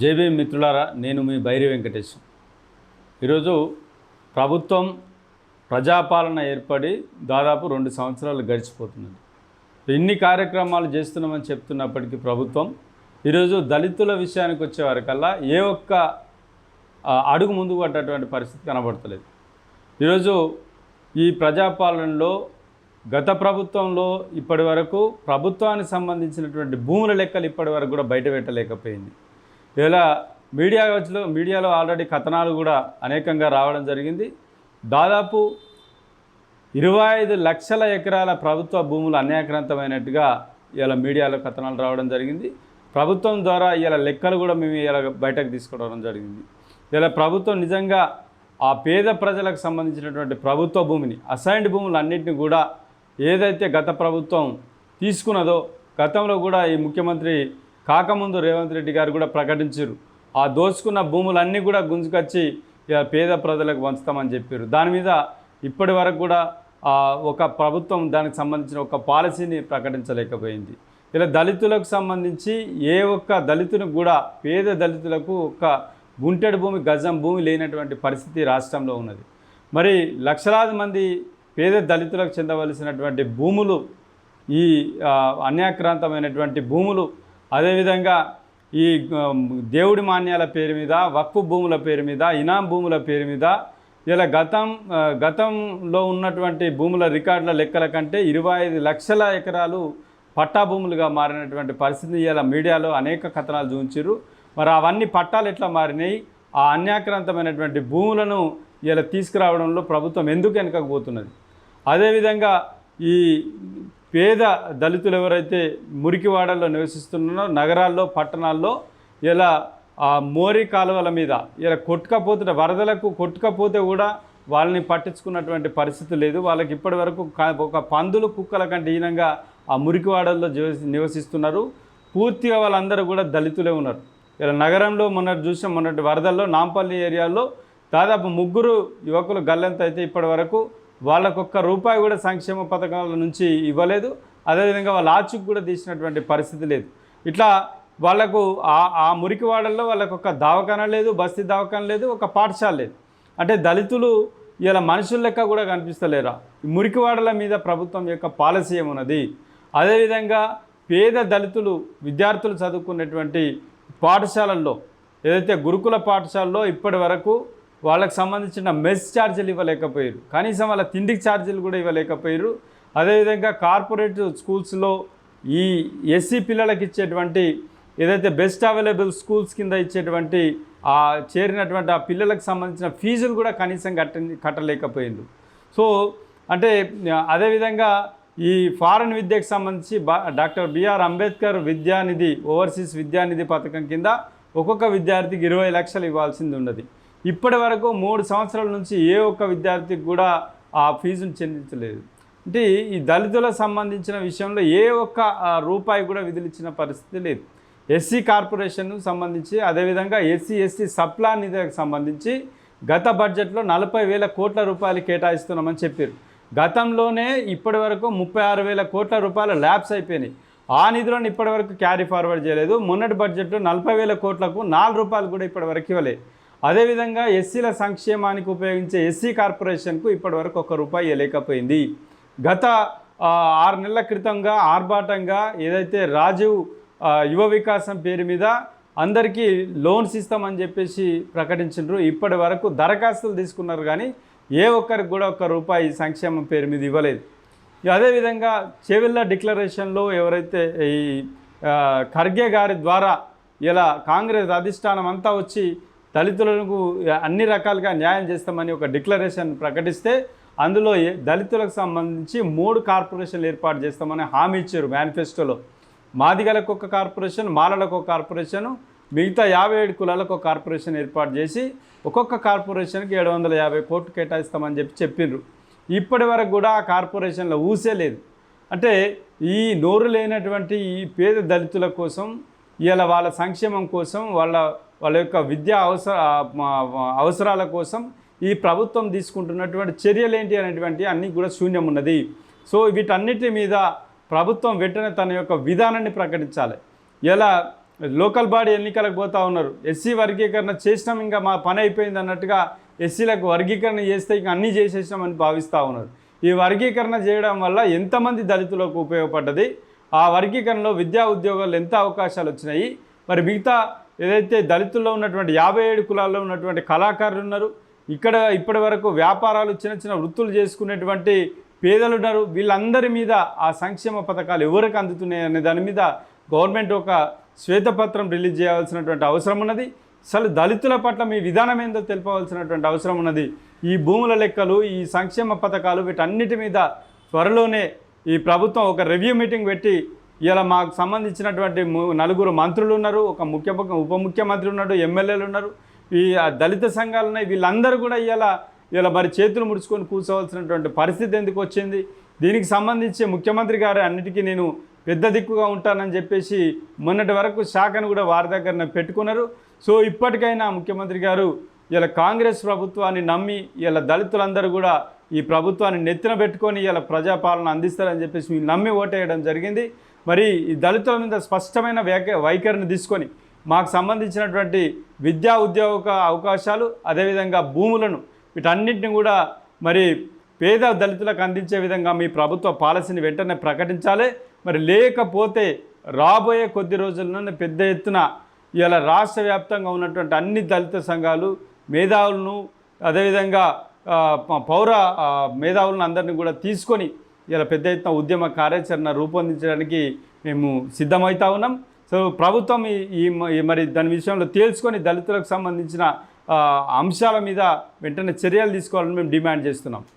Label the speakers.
Speaker 1: JB మిత్రులారా నేను మీ బైరి వెంకటేష్. ఈరోజు ప్రభుత్వం ప్రజాపాలన ఏర్పడి దాదాపు రెండు సంవత్సరాలు గడిచిపోతున్నది. ఇన్ని కార్యక్రమాలు చేస్తున్నామని చెప్తున్నప్పటికీ ప్రభుత్వం ఈరోజు దళితుల విషయానికి వచ్చేవారికల్లా ఏ ఒక్క అడుగు ముందుకు పడ్డటువంటి పరిస్థితి కనబడతలేదు. ఈరోజు ఈ ప్రజాపాలనలో గత ప్రభుత్వంలో ఇప్పటి వరకు ప్రభుత్వానికి సంబంధించినటువంటి భూముల లెక్కలు ఇప్పటి వరకు కూడా బయట పెట్టలేకపోయింది. ఇలా మీడియా వచ్చలో మీడియాలో ఆల్రెడీ కథనాలు కూడా అనేకంగా రావడం జరిగింది. దాదాపు ఇరవై ఐదు లక్షల ఎకరాల ప్రభుత్వ భూములు అన్యాక్రాంతమైనట్టుగా ఇలా మీడియాలో కథనాలు రావడం జరిగింది. ప్రభుత్వం ద్వారా ఇలా లెక్కలు కూడా మేము ఇలా బయటకు తీసుకురావడం జరిగింది. ఇలా ప్రభుత్వం నిజంగా ఆ పేద ప్రజలకు సంబంధించినటువంటి ప్రభుత్వ భూమిని అసైన్డ్ భూములు అన్నింటినీ కూడా ఏదైతే గత ప్రభుత్వం తీసుకున్నదో గతంలో కూడా ఈ ముఖ్యమంత్రి కాకముందు రేవంత్ రెడ్డి గారు కూడా ప్రకటించారు. ఆ దోచుకున్న భూములన్నీ కూడా గుంజుకొచ్చి ఇక పేద ప్రజలకు పంచుతామని చెప్పారు. దాని మీద ఇప్పటి వరకు కూడా ఒక ప్రభుత్వం దానికి సంబంధించిన ఒక పాలసీని ప్రకటించలేకపోయింది. ఇలా దళితులకు సంబంధించి ఏ ఒక్క దళితునికి కూడా పేద దళితులకు ఒక గుంటెడు భూమి గజం భూమి లేనటువంటి పరిస్థితి రాష్ట్రంలో ఉన్నది. మరి లక్షలాది మంది పేద దళితులకు చెందవలసినటువంటి భూములు ఈ అన్యాక్రాంతమైనటువంటి భూములు అదేవిధంగా ఈ దేవుడి మాన్యాల పేరు మీద వక్ఫ్ భూముల పేరు మీద ఇనాం భూముల పేరు మీద ఇలా గతం గతంలో ఉన్నటువంటి భూముల రికార్డుల లెక్కల కంటే ఇరవై ఐదు లక్షల ఎకరాలు పట్టా భూములుగా మారినటువంటి పరిస్థితి ఇలా మీడియాలో అనేక కథనాలు చూపించారు మరి అవన్నీ పట్టాలు ఎట్లా మారినాయి? ఆ అన్యాక్రాంతమైనటువంటి భూములను ఇలా తీసుకురావడంలో ప్రభుత్వం ఎందుకు వెనకపోతున్నది అదేవిధంగా ఈ పేద దళితులు ఎవరైతే మురికివాడల్లో నివసిస్తున్నారో నగరాల్లో పట్టణాల్లో ఇలా ఆ మోరి కాలువల మీద ఇలా కొట్టుకపోతున్న వరదలకు కొట్టుకపోతే కూడా వాళ్ళని పట్టించుకున్నటువంటి పరిస్థితి లేదు. వాళ్ళకి ఇప్పటి వరకు ఒక పందులు కుక్కల కంటే హీనంగా ఆ మురికివాడల్లో నివసిస్తున్నారు. పూర్తిగా వాళ్ళందరూ కూడా దళితులే ఉన్నారు. ఇలా నగరంలో మొన్నటి చూసిన మొన్నటి వరదల్లో నాంపల్లి ఏరియాలో దాదాపు ముగ్గురు యువకులు గల్లంత అయితే ఇప్పటి వరకు వాళ్ళకొక్క రూపాయి కూడా సంక్షేమ పథకాల నుంచి ఇవ్వలేదు. అదేవిధంగా వాళ్ళ ఆచుకు కూడా తీసినటువంటి పరిస్థితి లేదు. ఇట్లా వాళ్ళకు ఆ ఆ మురికివాడల్లో వాళ్ళకు ఒక దవాఖాన లేదు బస్తీ దవాఖాన లేదు ఒక పాఠశాల లేదు. అంటే దళితులు ఇలా మనుషుల లెక్క కూడా కనిపిస్తలేరా? మురికివాడల మీద ప్రభుత్వం యొక్క పాలసీ ఏమున్నది? అదేవిధంగా పేద దళితులు విద్యార్థులు చదువుకునేటువంటి పాఠశాలల్లో ఏదైతే గురుకుల పాఠశాలలో ఇప్పటి వరకు వాళ్ళకి సంబంధించిన మెస్ ఛార్జీలు ఇవ్వలేకపోయారు. కనీసం వాళ్ళ తిండికి ఛార్జీలు కూడా ఇవ్వలేకపోయారు. అదేవిధంగా కార్పొరేట్ స్కూల్స్లో ఈ ఎస్సీ పిల్లలకి ఇచ్చేటువంటి ఏదైతే బెస్ట్ అవైలబుల్ స్కూల్స్ కింద ఇచ్చేటువంటి ఆ చేరినటువంటి ఆ పిల్లలకు సంబంధించిన ఫీజులు కూడా కనీసం కట్ట కట్టలేకపోయింది. సో అంటే అదేవిధంగా ఈ ఫారెన్ విద్యకు సంబంధించి బా doctor BR Ambedkar Vidyanidhi overseas Vidyanidhi పథకం కింద ఒక్కొక్క విద్యార్థికి ఇరవై లక్షలు ఇవ్వాల్సింది ఉన్నది. ఇప్పటి వరకు మూడు సంవత్సరాల నుంచి ఏ ఒక్క విద్యార్థికి కూడా ఆ ఫీజును చెల్లించలేదు. అంటే ఈ దళితులకు సంబంధించిన విషయంలో ఏ ఒక్క రూపాయి కూడా విధులిచ్చిన పరిస్థితి లేదు. ఎస్సీ కార్పొరేషన్కు సంబంధించి అదేవిధంగా ఎస్సీ ఎస్టీ సప్లా నిధికి సంబంధించి గత బడ్జెట్లో నలభై వేల కోట్ల రూపాయలు కేటాయిస్తున్నామని చెప్పారు. గతంలోనే ఇప్పటి వరకు ముప్పై ఆరు వేల కోట్ల రూపాయలు ల్యాబ్స్ అయిపోయినాయి. ఆ నిధులను ఇప్పటి వరకు క్యారీ ఫార్వర్డ్ చేయలేదు. మొన్నటి బడ్జెట్లో నలభై వేల కోట్లకు నాలుగు రూపాయలు కూడా ఇప్పటి వరకు ఇవ్వలేదు అదేవిధంగా ఎస్సీల సంక్షేమానికి ఉపయోగించే ఎస్సీ కార్పొరేషన్కు ఇప్పటివరకు ఒక రూపాయి ఇవ్వలేకపోయింది గత ఆరు నెలల క్రితంగా ఆర్భాటంగా ఏదైతే రాజీవ్ యువ వికాసం పేరు మీద అందరికీ లోన్స్ ఇస్తామని చెప్పేసి ప్రకటించారు ఇప్పటి వరకు దరఖాస్తులు తీసుకున్నారు కానీ ఏ ఒక్కరికి కూడా ఒక్క రూపాయి సంక్షేమం పేరు మీద ఇవ్వలేదు. అదేవిధంగా చెవిళ్ళ డిక్లరేషన్లో ఎవరైతే ఈ ఖర్గే గారి ద్వారా ఇలా కాంగ్రెస్ అధిష్టానం అంతా వచ్చి దళితులకు అన్ని రకాలుగా న్యాయం చేస్తామని ఒక డిక్లరేషన్ ప్రకటిస్తే అందులో ఏ- దళితులకు సంబంధించి మూడు కార్పొరేషన్లు ఏర్పాటు చేస్తామని హామీ ఇచ్చారు మేనిఫెస్టోలో మాదిగలకు ఒక కార్పొరేషన్ మాలలకు ఒక కార్పొరేషన్ మిగతా యాభై ఏడు కులాలకు ఒక కార్పొరేషన్ ఏర్పాటు చేసి ఒక్కొక్క కార్పొరేషన్కి ఏడు వందల యాభై కోట్లు కేటాయిస్తామని చెప్పి చెప్పిండ్రు. ఇప్పటి వరకు కూడా ఆ కార్పొరేషన్లో ఊసే లేదు. అంటే ఈ నోరు లేనటువంటి ఈ పేద దళితుల కోసం ఇలా వాళ్ళ సంక్షేమం కోసం వాళ్ళ వాళ్ళ యొక్క విద్యా అవసర మా- అవసరాల కోసం ఈ ప్రభుత్వం తీసుకుంటున్నటువంటి చర్యలు ఏంటి అనేటువంటి అన్నీ కూడా శూన్యం ఉన్నది. సో వీటన్నిటి మీద ప్రభుత్వం వెంటనే తన యొక్క విధానాన్ని ప్రకటించాలి. ఎలా? లోకల్ బాడీ ఎన్నికలకు పోతా ఉన్నారు. ఎస్సీ వర్గీకరణ చేసినాం ఇంకా మా పని అయిపోయింది అన్నట్టుగా ఎస్సీలకు వర్గీకరణ చేస్తే ఇంకా అన్నీ చేసేసినామని భావిస్తూ ఉన్నారు. ఈ వర్గీకరణ చేయడం వల్ల ఎంతమంది దళితులకు ఉపయోగపడ్డది? ఆ వర్గీకరణలో విద్యా ఉద్యోగాలు ఎంత అవకాశాలు వచ్చినాయి? మరి మిగతా ఏదైతే దళితుల్లో ఉన్నటువంటి యాభై ఏడు కులాల్లో ఉన్నటువంటి కళాకారులు ఉన్నారు ఇక్కడ ఇప్పటి వరకు వ్యాపారాలు చిన్న చిన్న వృత్తులు చేసుకునేటువంటి పేదలు ఉన్నారు. వీళ్ళందరి మీద ఆ సంక్షేమ పథకాలు ఎవరికి అందుతున్నాయి అనే దాని మీద గవర్నమెంట్ ఒక శ్వేతపత్రం రిలీజ్ చేయాల్సినటువంటి అవసరం ఉన్నది. అసలు దళితుల పట్ల మీ విధానం ఏందో తెలుపవలసినటువంటి అవసరం ఉన్నది. ఈ భూముల లెక్కలు ఈ సంక్షేమ పథకాలు వీటన్నిటి మీద త్వరలోనే ఈ ప్రభుత్వం ఒక రివ్యూ మీటింగ్ పెట్టి ఇలా మాకు సంబంధించినటువంటి ము- నలుగురు మంత్రులు ఉన్నారు ఒక ముఖ్య ఉప ముఖ్యమంత్రి ఉన్నాడు ఎమ్మెల్యేలు ఉన్నారు. ఈ దళిత సంఘాలు ఉన్నాయి వీళ్ళందరూ కూడా ఇలా ఇలా మరి చేతులు ముడుచుకొని కూర్చోవలసినటువంటి పరిస్థితి ఎందుకు వచ్చింది? దీనికి సంబంధించి ముఖ్యమంత్రి గారు అన్నిటికీ నేను పెద్ద దిక్కుగా ఉంటానని చెప్పేసి మొన్నటి వరకు శాఖను కూడా వారి దగ్గర పెట్టుకున్నారు. సో ఇప్పటికైనా ముఖ్యమంత్రి గారు ఇలా కాంగ్రెస్ ప్రభుత్వాన్ని నమ్మి ఇలా దళితులందరూ కూడా ఈ ప్రభుత్వాన్ని నెత్తిన పెట్టుకొని ఇలా ప్రజాపాలన అందిస్తారని చెప్పేసి మీరు నమ్మి ఓటేయడం జరిగింది. మరి ఈ దళితుల మీద స్పష్టమైన వ్యాఖ్య వైఖరిని తీసుకొని మాకు సంబంధించినటువంటి విద్యా ఉద్యోగ అవకాశాలు అదేవిధంగా భూములను వీటన్నిటిని కూడా మరి పేద దళితులకు అందించే విధంగా మీ ప్రభుత్వ పాలసీని వెంటనే ప్రకటించాలి. మరి లేకపోతే రాబోయే కొద్ది రోజుల్లోనే పెద్ద ఎత్తున ఇలా రాష్ట్ర వ్యాప్తంగా ఉన్నటువంటి అన్ని దళిత సంఘాలు మేధావులను అదేవిధంగా పౌర మేధావులను అందరినీ కూడా తీసుకొని ఇలా పెద్ద ఎత్తున ఉద్యమ కార్యాచరణ రూపొందించడానికి మేము సిద్ధమవుతా ఉన్నాం. సో ప్రభుత్వం ఈ ఈ మ- ఈ మరి దాని విషయంలో తేల్చుకొని దళితులకు సంబంధించిన అంశాల మీద వెంటనే చర్యలు తీసుకోవాలని మేము డిమాండ్ చేస్తున్నాం.